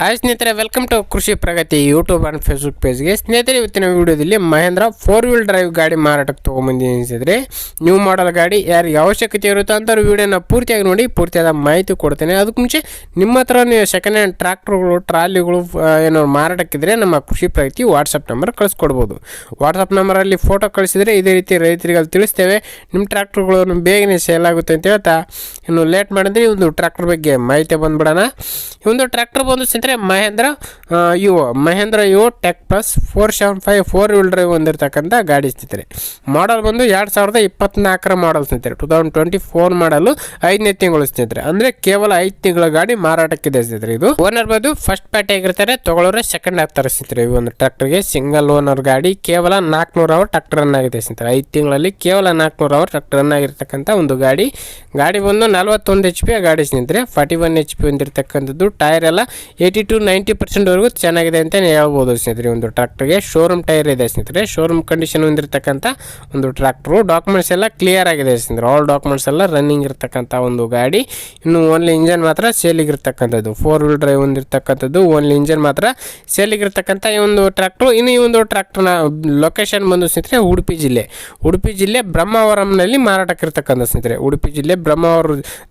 Hi ಸ್ನೇಹಿತರೆ welcome to Krishi Pragati YouTube and Facebook ಪೇಜ್ಗೆ ಸ್ನೇಹಿತರೆ, ಇವತ್ತಿನ ವಿಡಿಯೋದಲ್ಲಿ ಮಹೇಂದ್ರ ಫೋರ್ ವೀಲ್ ಡ್ರೈವ್ ಗಾಡಿ ಮಾರಾಟಕ್ಕೆ ತೊಗೊಂಬಂದಿದ್ದೀನಿ ಅನಿಸಿದ್ರೆ ನ್ಯೂ ಮಾಡಲ್ ಗಾಡಿ ಯಾರಿಗೆ ಅವಶ್ಯಕತೆ ಇರುತ್ತೋ ಅಂಥವ್ರು ವೀಡಿಯೋನ ಪೂರ್ತಿಯಾಗಿ ನೋಡಿ, ಪೂರ್ತಿಯಾದ ಮಾಹಿತಿ ಕೊಡ್ತೇನೆ. ಅದಕ್ಕೆ ಮುಂಚೆ ನಿಮ್ಮ ಹತ್ರ ನೀವು ಸೆಕೆಂಡ್ ಹ್ಯಾಂಡ್ ಟ್ರ್ಯಾಕ್ಟ್ರುಗಳು ಟ್ರಾಲಿಗಳು ಏನೋ ಮಾರಾಟಕ್ಕಿದ್ರೆ ನಮ್ಮ ಕೃಷಿ ಪ್ರಗತಿ ವಾಟ್ಸಪ್ ನಂಬರ್ ಕಳಿಸ್ಕೊಡ್ಬೋದು. ವಾಟ್ಸಪ್ ನಂಬರಲ್ಲಿ ಫೋಟೋ ಕಳಿಸಿದರೆ ಇದೇ ರೀತಿ ರೈತರಿಗೆ ತಿಳಿಸ್ತೇವೆ. ನಿಮ್ಮ ಟ್ರ್ಯಾಕ್ಟ್ರುಗಳು ಬೇಗನೆ ಸೇಲ್ ಆಗುತ್ತೆ ಅಂತ ಹೇಳ್ತಾ, ಇನ್ನು ಲೇಟ್ ಮಾಡಿದ್ರೆ ಒಂದು ಟ್ರ್ಯಾಕ್ಟರ್ ಬಗ್ಗೆ ಮಾಹಿತಿ ಬಂದ್ಬಿಡೋಣ. ಒಂದು ಟ್ರ್ಯಾಕ್ಟರ್ ಬಂದು ಸ್ನೇಹಿತರೆ Mahindra U Mahindra U tech plus four seven five four wheel drive ಹೊಂದಿರತಕ್ಕಂಥ ಗಾಡಿ ಸ್ನೇಹಿತರೆ. ಮಾಡಲ್ ಬಂದು ಎರಡು ಸಾವಿರದ ಇಪ್ಪತ್ನಾಲ್ಕರ ಮಾಡಲ್ ಸ್ನೇಹಿತರೆ. ಟು ತೌಸಂಡ್ ಟ್ವೆಂಟಿ ಫೋರ್ ಮಾಡಲು ಐದನೇ ತಿಂಗಳು ಸ್ನೇಹಿತರೆ. ಅಂದರೆ ಕೇವಲ ಐದು ತಿಂಗಳ ಗಾಡಿ ಮಾರಾಟಕ್ಕಿದೆ ಸ್ನೇಹಿತರೆ ಇದು. ಓನರ್ ಬಂದು ಫಸ್ಟ್ ಪಾರ್ಟಿ ಆಗಿರ್ತಾರೆ, ತಗೊಳ್ಳೋರೆ ಸೆಕೆಂಡ್ ಆಗ್ತಾರೆ ಸ್ನೇಹಿತರೆ ಈ ಒಂದು ಟ್ರ್ಯಾಕ್ಟರ್ಗೆ ಸಿಂಗಲ್ ಓನರ್ ಗಾಡಿ ಕೇವಲ ನಾಲ್ಕುನೂರು ಅವರ್ ಟ್ರ್ಯಾಕ್ಟರ್ ಆಗಿದೆ ಸ್ನೇಹಿತರೆ. ಐದು ತಿಂಗಳಲ್ಲಿ ಕೇವಲ ನಾಲ್ಕುನೂರು ಅವರ್ ಟ್ರ್ಯಾಕ್ಟರ್ ಆಗಿರ್ತಕ್ಕಂಥ ಒಂದು ಗಾಡಿ. ಗಾಡಿ ಬಂದು ನಲವತ್ತೊಂದು ಎಚ್ ಪಿ ಗಾಡಿ ಸ್ನೇಹಿತರೆ. ಫಾರ್ಟಿ ಒನ್ ಎಚ್ ಪಿ ಹೊಂದಿರತಕ್ಕಂಥದ್ದು, ಟೈರ್ ಎಲ್ಲ ಏಯ್ಟಿ ಟು ನೈಂಟಿ ಪರ್ಸೆಂಟ್ವರೆಗೂ ಚೆನ್ನಾಗಿದೆ ಅಂತಲೇ ಹೇಳ್ಬೋದು ಸ್ನೇಹಿತರೆ. ಒಂದು ಟ್ರ್ಯಾಕ್ಟರ್ಗೆ ಶೋರೂಮ್ ಟೈರ್ ಇದೆ ಸ್ನೇಹಿತರೆ. ಶೋರೂಮ್ ಕಂಡೀಷನ್ ಹೊಂದಿರತಕ್ಕಂಥ ಒಂದು ಟ್ರ್ಯಾಕ್ಟ್ರು ಡಾಕ್ಯುಮೆಂಟ್ಸ್ ಎಲ್ಲ ಕ್ಲಿಯರ್ ಆಗಿದೆ ಸ್ನೇಹಿತರೆ. ಆಲ್ ಡಾಕ್ಯುಮೆಂಟ್ಸ್ ಎಲ್ಲ ರನ್ನಿಂಗ್ ಇರತಕ್ಕಂಥ ಒಂದು ಗಾಡಿ. ಇನ್ನು ಓನ್ಲಿ ಇಂಜನ್ ಮಾತ್ರ ಸೇಲಿಗಿರ್ತಕ್ಕಂಥದ್ದು ಫೋರ್ ವೀಲ್ ಡ್ರೈವ್ ಹೊಂದಿರತಕ್ಕಂಥದ್ದು. ಓನ್ಲಿ ಇಂಜನ್ ಮಾತ್ರ ಸೇಲಿಗಿರ್ತಕ್ಕಂಥ ಈ ಒಂದು ಟ್ರ್ಯಾಕ್ಟ್ರು ಇನ್ನು ಈ ಒಂದು ಟ್ರ್ಯಾಕ್ಟರ್ನ ಲೊಕೇಶನ್ ಬಂದು ಸ್ನೇಹಿತರೆ ಉಡುಪಿ ಜಿಲ್ಲೆ. ಉಡುಪಿ ಜಿಲ್ಲೆ ಬ್ರಹ್ಮಾವರಂನಲ್ಲಿ ಮಾರಾಟಕ್ಕಿರ್ತಕ್ಕಂಥ ಸ್ನೇಹಿತರೆ. ಉಡುಪಿ ಜಿಲ್ಲೆ ಬ್ರಹ್ಮಾವರ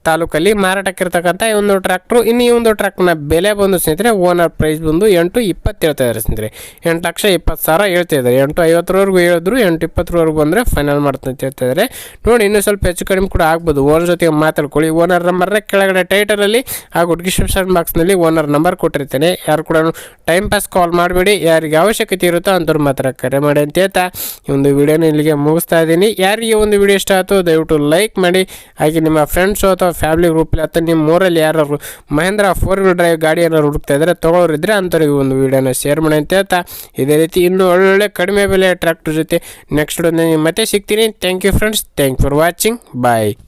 ತಾಲೂಕಲ್ಲಿ ಮಾರಾಟಕ್ಕಿರ್ತಕ್ಕಂಥ ಈ ಒಂದು ಟ್ರ್ಯಾಕ್ಟ್ರು ಇನ್ನು ಈ ಒಂದು ಟ್ರ್ಯಾಕ್ಟರ್ನ ಬೆಲೆ ಬಂದು ಸ್ನೇಹಿತರೆ ಓನರ್ ಪ್ರೈಸ್ ಬಂದು ಎಂಟು ಇಪ್ಪತ್ತು ಹೇಳ್ತಾ ಇದ್ದಾರೆ ಸ್ನೇಹಿತರೆ. ಎಂಟು ಲಕ್ಷ ಇಪ್ಪತ್ತು ಸಾವಿರ ಹೇಳ್ತಾ ಇದ್ದಾರೆ ಎಂಟು ಐವತ್ತರವರೆಗೂ ಹೇಳಿದ್ರು, ಎಂಟು ಇಪ್ಪತ್ತರವರೆಗೂ ಬಂದರೆ ಫೈನಲ್ ಮಾಡ್ತೀನಿ ಅಂತ ಹೇಳ್ತಾ ಇದ್ದಾರೆ ನೋಡಿ, ಇನ್ನೂ ಸ್ವಲ್ಪ ಹೆಚ್ಚು ಕಡಿಮೆ ಕೂಡ ಆಗ್ಬೋದು. ಓನರ್ ಜೊತೆಗೆ ಮಾತಾಡ್ಕೊಳ್ಳಿ. ಓನರ್ ನಂಬರ್ನ ಕೆಳಗಡೆ ಟೈಟಲಲ್ಲಿ ಹಾಗೂ ಡಿಸ್ಕ್ರಿಪ್ಷನ್ ಬಾಕ್ಸ್ನಲ್ಲಿ ಓನರ್ ನಂಬರ್ ಕೊಟ್ಟಿರ್ತೇನೆ. ಯಾರು ಕೂಡ ಟೈಮ್ ಪಾಸ್ ಕಾಲ್ ಮಾಡಬೇಡಿ. ಯಾರಿಗೆ ಅವಶ್ಯಕತೆ ಇರುತ್ತೋ ಅಂಥವ್ರು ಮಾತ್ರ ಕರೆ ಮಾಡಿ ಅಂತ ಹೇಳ್ತಾ ಈ ಒಂದು ವಿಡಿಯೋನ ಇಲ್ಲಿಗೆ ಮುಗಿಸ್ತಾ ಇದ್ದೀನಿ. ಯಾರಿಗೆ ಒಂದು ವಿಡಿಯೋ ಇಷ್ಟ ಆಯಿತು ದಯವಿಟ್ಟು ಲೈಕ್ ಮಾಡಿ. ಹಾಗೆ ನಿಮ್ಮ ಫ್ರೆಂಡ್ಸು ಅಥವಾ ಫ್ಯಾಮಿಲಿ ಗ್ರೂಪಲ್ಲಿ ಅಥವಾ ನಿಮ್ಮ ಊರಲ್ಲಿ ಯಾರು ಮಹೇಂದ್ರ ಫೋರ್ ವೀಲ್ ಡ್ರೈವ್ ಗಾಡಿ ಏನಾದ್ರು ಹುಡುಕ್ತಾ ಇದ್ದಾರೆ ಅಂಥವ್ರಿಗೆ ಒಂದು ವೀಡಿಯೋನ ಶೇರ್ ಮಾಡಿ ಅಂತ ಹೇಳ್ತಾ ಇದೇ ರೀತಿ ಇನ್ನೂ ಒಳ್ಳೊಳ್ಳೆ ಕಡಿಮೆ ಬೆಲೆ ಟ್ರ್ಯಾಕ್ಟರ್ ಜೊತೆ ನೆಕ್ಸ್ಟ್ ಮತ್ತೆ ಸಿಗ್ತೀನಿ. Thank you friends thank for watching bye